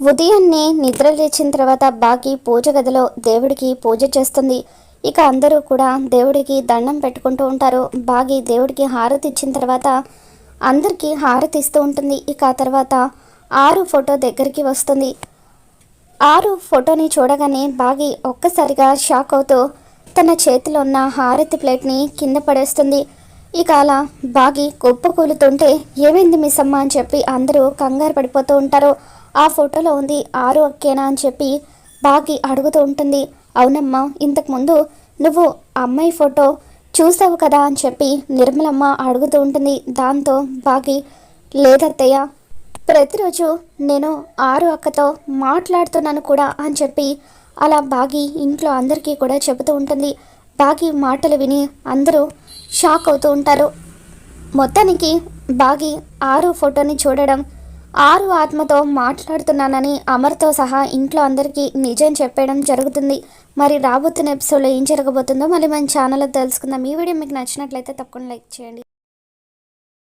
ఉదయాన్నే నిద్ర లేచిన తర్వాత బాకి పూజ గదిలో దేవుడికి పూజ చేస్తుంది. ఇక అందరూ కూడా దేవుడికి దండం పెట్టుకుంటూ ఉంటారు. బాగి దేవుడికి హారతి ఇచ్చిన తర్వాత అందరికీ హారతి ఇస్తూ ఉంటుంది. ఇక ఆ తర్వాత ఆరు ఫోటో దగ్గరికి వస్తుంది. ఆరు ఫోటోని చూడగానే బాగి ఒక్కసారిగా షాక్ అవుతూ తన చేతిలో ఉన్న హారతి ప్లేట్ని కింద పడేస్తుంది. ఇక అలా బాగి కుప్ప కూలుతుంటే ఏమైంది మిస్ అమ్మ? అని చెప్పి అందరూ కంగారు పడిపోతూ ఉంటారు. ఆ ఫోటోలో ఉంది ఆరు అక్కేనా అని చెప్పి బాగి అడుగుతూ ఉంటుంది. అవునమ్మా ఇంతకుముందు నువ్వు అమ్మాయి ఫోటో చూసావు కదా అని చెప్పి నిర్మలమ్మ అడుగుతూ ఉంటుంది. దాంతో బాగి లేదత్తయ్య ప్రతిరోజు నేను ఆరు అక్కతో మాట్లాడుతున్నాను కూడా అని చెప్పి అలా బాగి ఇంట్లో అందరికీ కూడా చెబుతూ ఉంటుంది. బాగి మాటలు విని అందరూ షాక్ అవుతూ ఉంటారు. మొత్తానికి బాగి ఆరు ఫోటోని చూడడం ఆరు ఆత్మతో మాట్లాడుతున్నానని అమర్తో సహా ఇంట్లో అందరికీ నిజం చెప్పడం జరుగుతుంది. మరి రాబోతున్న ఎపిసోడ్లో ఏం జరగబోతుందో మళ్ళీ మన ఛానల్లో తెలుసుకుందాం. ఈ వీడియో మీకు నచ్చినట్లయితే తప్పకుండా లైక్ చేయండి.